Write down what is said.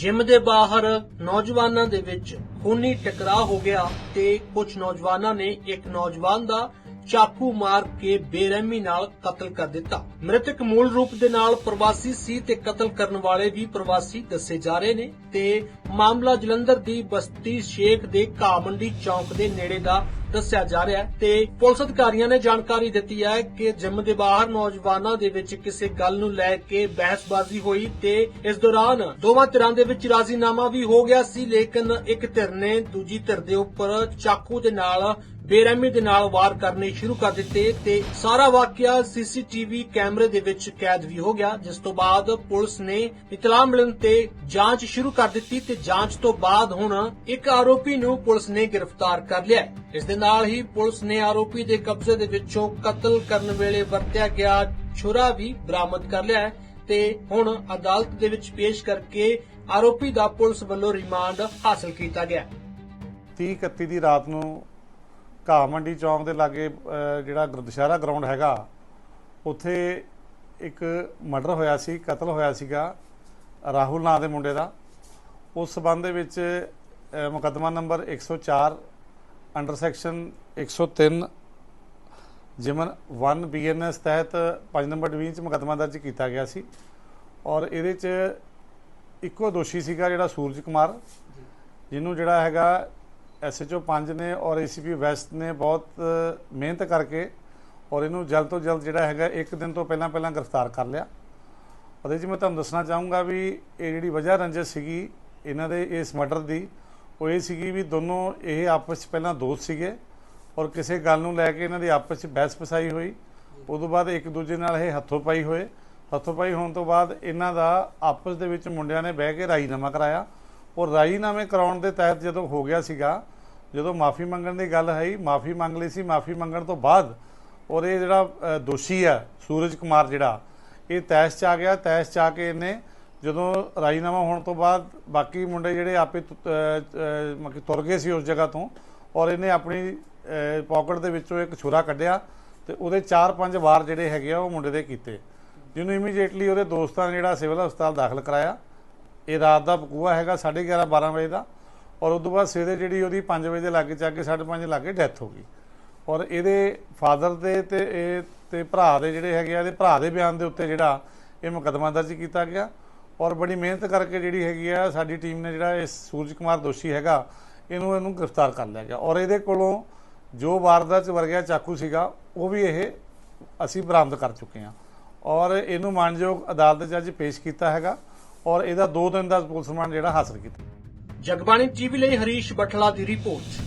Gym ਦੇ ਬਾਹਰ ਨੌਜਵਾਨਾਂ ਦੇ ਵਿੱਚ ਖੂਨੀ ਟਕਰਾਅ ਹੋ ਗਿਆ ਤੇ ਕੁਝ ਨੌਜਵਾਨਾਂ ਨੇ ਇੱਕ ਨੌਜਵਾਨ ਦਾ ਚਾਕੂ ਮਾਰ ਕੇ ਬੇਰਹਿਮੀ ਨਾਲ ਕਤਲ ਕਰ ਦਿੱਤਾ। ਮ੍ਰਿਤਕ ਮੂਲ ਰੂਪ ਦੇ ਨਾਲ ਪ੍ਰਵਾਸੀ ਸੀ ਤੇ ਕਤਲ ਕਰਨ ਵਾਲੇ ਵੀ ਪ੍ਰਵਾਸੀ ਦੱਸੇ ਜਾ ਰਹੇ ਨੇ ਤੇ ਮਾਮਲਾ ਜਲੰਧਰ ਦੀ ਬਸਤੀ ਸ਼ੇਖ ਦੇ ਘਾਹ ਚੌਂਕ ਦੇ ਨੇੜੇ ਦਾ ਦੱਸਿਆ ਜਾ ਰਿਹਾ ਹੈ ਤੇ ਪੁਲਿਸ ਅਧਿਕਾਰੀਆਂ ਨੇ ਜਾਣਕਾਰੀ ਦਿੱਤੀ ਹੈ ਕਿ ਜਿਮ ਦੇ ਬਾਹਰ ਨੌਜਵਾਨਾਂ ਦੇ ਵਿੱਚ ਕਿਸੇ ਗੱਲ ਨੂੰ ਲੈ ਕੇ ਬਹਿਸਬਾਜ਼ੀ ਹੋਈ ਤੇ ਇਸ ਦੌਰਾਨ ਦੋਵਾਂ ਧਿਰਾਂ ਦੇ ਵਿੱਚ ਰਾਜ਼ੀਨਾਮਾ ਵੀ ਹੋ ਗਿਆ ਸੀ, ਲੇਕਿਨ ਇੱਕ ਧਿਰ ਨੇ ਦੂਜੀ ਧਿਰ ਦੇ ਉੱਪਰ ਚਾਕੂ ਦੇ ਨਾਲ ਬੇਰਹਿਮੀ ਦੇ ਨਾਲ ਵਾਰ ਕਰਨੇ ਸ਼ੁਰੂ ਕਰ ਦਿੱਤੇ ਤੇ ਸਾਰਾ ਵਾਕਿਆ ਸੀਸੀਟੀਵੀ ਕੈਮਰੇ ਦੇ ਵਿੱਚ ਕੈਦ ਵੀ ਹੋ ਗਿਆ, ਜਿਸ ਤੋਂ ਬਾਅਦ ਪੁਲਿਸ ਨੇ ਇਤਲਾਹ ਮਿਲਣ ਤੇ ਜਾਂਚ ਸ਼ੁਰੂ ਕਰ ਦਿੱਤੀ ਤੇ ਜਾਂਚ ਤੋਂ ਬਾਅਦ ਹੁਣ ਇੱਕ ਆਰੋਪੀ ਨੂੰ ਪੁਲਿਸ ਨੇ ਗ੍ਰਿਫਤਾਰ ਕਰ ਲਿਆ ਇਸ ਦੇ ਨਾਲ ਹੀ ਪੁਲਿਸ ਨੇ ਆਰੋਪੀ ਦੇ ਕਬਜ਼ੇ ਦੇ ਵਿੱਚੋਂ ਕਤਲ ਕਰਨ ਵੇਲੇ ਵਰਤਿਆ ਗਿਆ ਛੁਰਾ ਵੀ ਬਰਾਮਦ ਕਰ ਲਿਆ ਹੈ ਤੇ ਹੁਣ ਅਦਾਲਤ ਦੇ ਵਿੱਚ ਪੇਸ਼ ਕਰਕੇ ਆਰੋਪੀ ਦਾ ਪੁਲਿਸ ਵੱਲੋਂ ਰਿਮਾਂਡ ਹਾਸਲ ਕੀਤਾ ਗਿਆ 30 31 ਦੀ ਰਾਤ ਨੂੰ ਘਾਹ ਮੰਡੀ ਚੌਂਕ ਦੇ ਲਾਗੇ ਜਿਹੜਾ ਗੁਰਦੁਆਰਾ ਗਰਾਊਂਡ ਹੈਗਾ ਉੱਥੇ ਇੱਕ ਮਰਡਰ ਹੋਇਆ ਸੀ ਕਤਲ ਹੋਇਆ ਸੀਗਾ ਰਾਹੁਲ ਨਾਂ ਦੇ ਮੁੰਡੇ ਦਾ। ਉਸ ਸਬੰਧ ਦੇ ਵਿੱਚ ਮੁਕੱਦਮਾ ਨੰਬਰ 104 ਅੰਡਰ ਸੈਕਸ਼ਨ 103 ਜਿਮਨ 1 ਬੀਐਨਐਸ ਤਹਿਤ 5 ਨੰਬਰ ਡਿਵੀਜ਼ਨ ਚ ਮੁਕੱਦਮਾ ਦਰਜ ਕੀਤਾ ਗਿਆ ਸੀ। ਔਰ ਇਹਦੇ ਚ ਇੱਕੋ ਦੋਸ਼ੀ ਸੀਗਾ ਜਿਹੜਾ ਸੂਰਜ ਕੁਮਾਰ ਜਿਹਨੂੰ ਜਿਹੜਾ ਹੈਗਾ ਐਸਐਚਓ 5 ਨੇ ਔਰ ਏਸੀਪੀ ਵੈਸਟ ਨੇ ਬਹੁਤ ਮਿਹਨਤ ਕਰਕੇ ਔਰ ਇਹਨੂੰ ਜਲਦ ਤੋਂ ਜਲਦ ਜਿਹੜਾ ਹੈਗਾ ਇੱਕ ਦਿਨ ਤੋਂ ਪਹਿਲਾਂ ਪਹਿਲਾਂ ਗ੍ਰਿਫਤਾਰ ਕਰ ਲਿਆ। ਉਹਦੇ 'ਚ ਮੈਂ ਤੁਹਾਨੂੰ ਦੱਸਣਾ ਚਾਹੂੰਗਾ ਵੀ ਇਹ ਜਿਹੜੀ ਵਜ੍ਹਾ ਰੰਜਸ ਸੀਗੀ, ਇਹਨਾਂ ਦੇ ਇਸ ਮਰਡਰ ਦੀ, ਉਹ ਇਹ ਸੀਗੀ ਵੀ ਦੋਨੋਂ ਇਹ ਆਪਸ 'ਚ ਪਹਿਲਾਂ ਦੋਸਤ ਸੀਗੇ ਔਰ ਕਿਸੇ ਗੱਲ ਨੂੰ ਲੈ ਕੇ ਇਹਨਾਂ ਦੀ ਆਪਸ 'ਚ ਬਹਿਸ ਪਸਾਈ ਹੋਈ। ਉਦੋਂ ਬਾਅਦ ਇੱਕ ਦੂਜੇ ਨਾਲ ਇਹ ਹੱਥੋਂ ਪਾਈ ਹੋਏ। ਹੱਥੋਂ ਪਾਈ ਹੋਣ ਤੋਂ ਬਾਅਦ ਇਹਨਾਂ ਦਾ ਆਪਸ ਦੇ ਵਿੱਚ ਮੁੰਡਿਆਂ ਨੇ ਬਹਿ ਕੇ ਰਾਜੀਨਾਮਾ ਕਰਾਇਆ। ਔਰ ਰਾਜੀਨਾਮੇ ਕਰਾਉਣ ਦੇ ਤਹਿਤ ਜਦੋਂ ਹੋ ਗਿਆ ਸੀਗਾ, ਜਦੋਂ ਮਾਫੀ ਮੰਗਣ ਦੀ ਗੱਲ ਹੈ ਮਾਫੀ ਮੰਗ ਲਈ ਸੀ, ਮਾਫੀ ਮੰਗਣ ਤੋਂ ਬਾਅਦ ਔਰ ਇਹ ਜਿਹੜਾ ਦੋਸ਼ੀ ਆ, ਸੂਰਜ ਕੁਮਾਰ ਜਿਹੜਾ, ਇਹ ਤੈਸ਼ ਚ ਆ ਗਿਆ ਤੈਸ਼ ਚ ਆ ਕੇ ਇਹਨੇ ਜਦੋਂ ਰਾਜੀਨਾਮਾ ਹੋਣ ਤੋਂ ਬਾਅਦ ਬਾਕੀ ਮੁੰਡੇ ਜਿਹੜੇ ਆਪੇ ਮਤਲਬ ਕਿ ਤੁਰ ਗਏ ਸੀ ਉਸ ਜਗ੍ਹਾ ਤੋਂ ਔਰ ਇਹਨੇ ਆਪਣੀ ਪਾਕਟ ਦੇ ਵਿੱਚੋਂ ਇੱਕ ਛੁਰਾ ਕੱਢਿਆ ਤੇ ਉਹਦੇ 4-5 ਵਾਰ ਜਿਹੜੇ ਹੈਗੇ ਆ ਉਹ ਮੁੰਡੇ ਦੇ ਕੀਤੇ। ਜਿਹਨੂੰ ਇਮੀਡੀਏਟਲੀ ਉਹਦੇ ਦੋਸਤਾਂ ਨੇ ਜਿਹੜਾ ਸਿਵਲ ਹਸਪਤਾਲ ਦਾਖਲ ਕਰਾਇਆ ਇਹ ਰਾਤ ਦਾ ਪਕੂਆ ਹੈਗਾ 11:30 12 ਵਜੇ ਦਾ ਔਰ ਉਸ ਤੋਂ ਬਾਅਦ ਸਵੇਰੇ ਜਿਹੜੀ ਉਹਦੀ 5 ਵਜੇ ਦੇ ਲਾਗੇ ਚੱਕ ਕੇ 5:30 ਲਾਗੇ ਡੈਥ ਹੋ ਗਈ। ਔਰ ਇਹਦੇ ਫਾਦਰ ਦੇ ਤੇ ਇਹ ਤੇ ਭਰਾ ਦੇ ਜਿਹੜੇ ਹੈਗੇ ਆ, ਇਹਦੇ ਭਰਾ ਦੇ ਬਿਆਨ ਦੇ ਉੱਤੇ ਜਿਹੜਾ ਇਹ ਮੁਕੱਦਮਾ ਦਰਜ ਕੀਤਾ ਗਿਆ ਔਰ ਬੜੀ ਮਿਹਨਤ ਕਰਕੇ ਜਿਹੜੀ ਹੈਗੀ ਆ, ਸਾਡੀ ਟੀਮ ਨੇ ਜਿਹੜਾ ਇਹ ਸੂਰਜ ਕੁਮਾਰ ਦੋਸ਼ੀ ਹੈਗਾ, ਇਹਨੂੰ ਇਹਨੂੰ ਗ੍ਰਿਫਤਾਰ ਕਰ ਲਿਆ ਗਿਆ। ਔਰ ਇਹਦੇ ਕੋਲੋਂ ਜੋ ਵਾਰਦਾਤ ਚ ਵਰਗਿਆ ਚਾਕੂ ਸੀਗਾ, ਉਹ ਵੀ ਇਹ ਅਸੀਂ ਬਰਾਮਦ ਕਰ ਚੁੱਕੇ ਹਾਂ। ਔਰ ਇਹਨੂੰ ਮਾਨਯੋਗ ਅਦਾਲਤ ਜੱਜ ਪੇਸ਼ ਕੀਤਾ ਹੈਗਾ। ਔਰ ਇਹਦਾ 2 ਦਿਨ ਦਾ ਪੁਲਿਸ ਰਿਮਾਂਡ ਜਿਹੜਾ ਹਾਸਲ ਕੀਤਾ। ਜਗਬਾਣੀ ਟੀਵੀ ਲਈ ਹਰੀਸ਼ ਬਠਲਾ ਦੀ ਰਿਪੋਰਟ।